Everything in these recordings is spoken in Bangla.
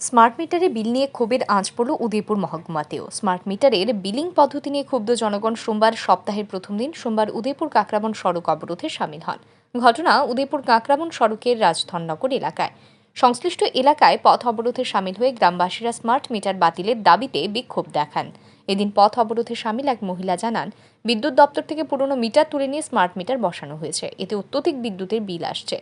স্মার্ট মিটারে বিল নিয়ে ক্ষোভের আঁচ পড়ল উদয়পুর মহকুমাতেও। স্মার্ট মিটারের বিলিং পদ্ধতি নিয়ে ক্ষুব্ধ জনগণ সোমবার সপ্তাহের প্রথম দিন সোমবার উদয়পুর কাকরাবন সড়ক অবরোধে সামিল হন। ঘটনা উদয়পুর কাকরাবন সড়কের রাজধননগর এলাকায়। সংশ্লিষ্ট এলাকায় পথ অবরোধে সামিল হয়ে গ্রামবাসীরা স্মার্ট মিটার বাতিলের দাবিতে বিক্ষোভ দেখান। এদিন পথ অবরোধে সামিল এক মহিলা জানান, বিদ্যুৎ দপ্তর থেকে পুরনো মিটার তুলে নিয়ে স্মার্ট মিটার বসানো হয়েছে। এতে অত্যধিক বিদ্যুতের বিল আসছে।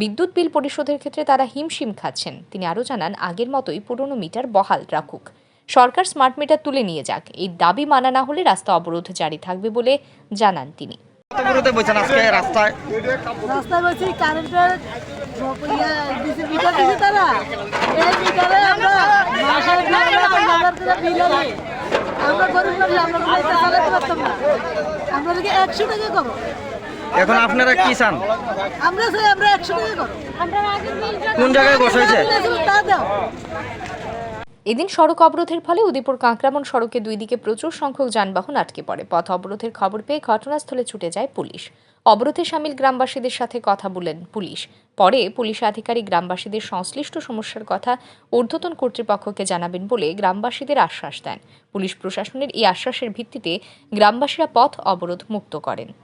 বিদ্যুৎ বিল পরিশোধের ক্ষেত্রে তারা হিমশিম খাচ্ছেন। তিনি আরও জানান আগের মতোই পুরনো মিটার বহাল রাখুক। সরকার স্মার্ট মিটার তুলে নিয়ে যাক। এই দাবি মানা না হলে রাস্তা অবরোধ জারি থাকবে বলে জানান তিনি। রাস্তায়? আমরা গরিব আমরা চালাতে পারতাম না। আমরা নাকি একশো টাকা করো এখন আপনারা কি চান? আমরা চাই আমরা একশো টাকা করো। কোন জায়গায় বসাইছে তা দাও এদিন সড়ক অবরোধের ফলে উদয়পুর কাঁকরামন সড়কে দুই দিকে প্রচুর সংখ্যক যানবাহন আটকে পড়ে। পথ অবরোধের খবর পেয়ে ঘটনাস্থলে ছুটে যায় পুলিশ। অবরোধে সামিল গ্রামবাসীদের সাথে কথা বলেন পুলিশ। পরে পুলিশ আধিকারিক গ্রামবাসীদের সংশ্লিষ্ট সমস্যার কথা ঊর্ধ্বতন কর্তৃপক্ষকে জানাবেন বলে গ্রামবাসীদের আশ্বাস দেন। পুলিশ প্রশাসনের এই আশ্বাসের ভিত্তিতে গ্রামবাসীরা পথ অবরোধ মুক্ত করেন।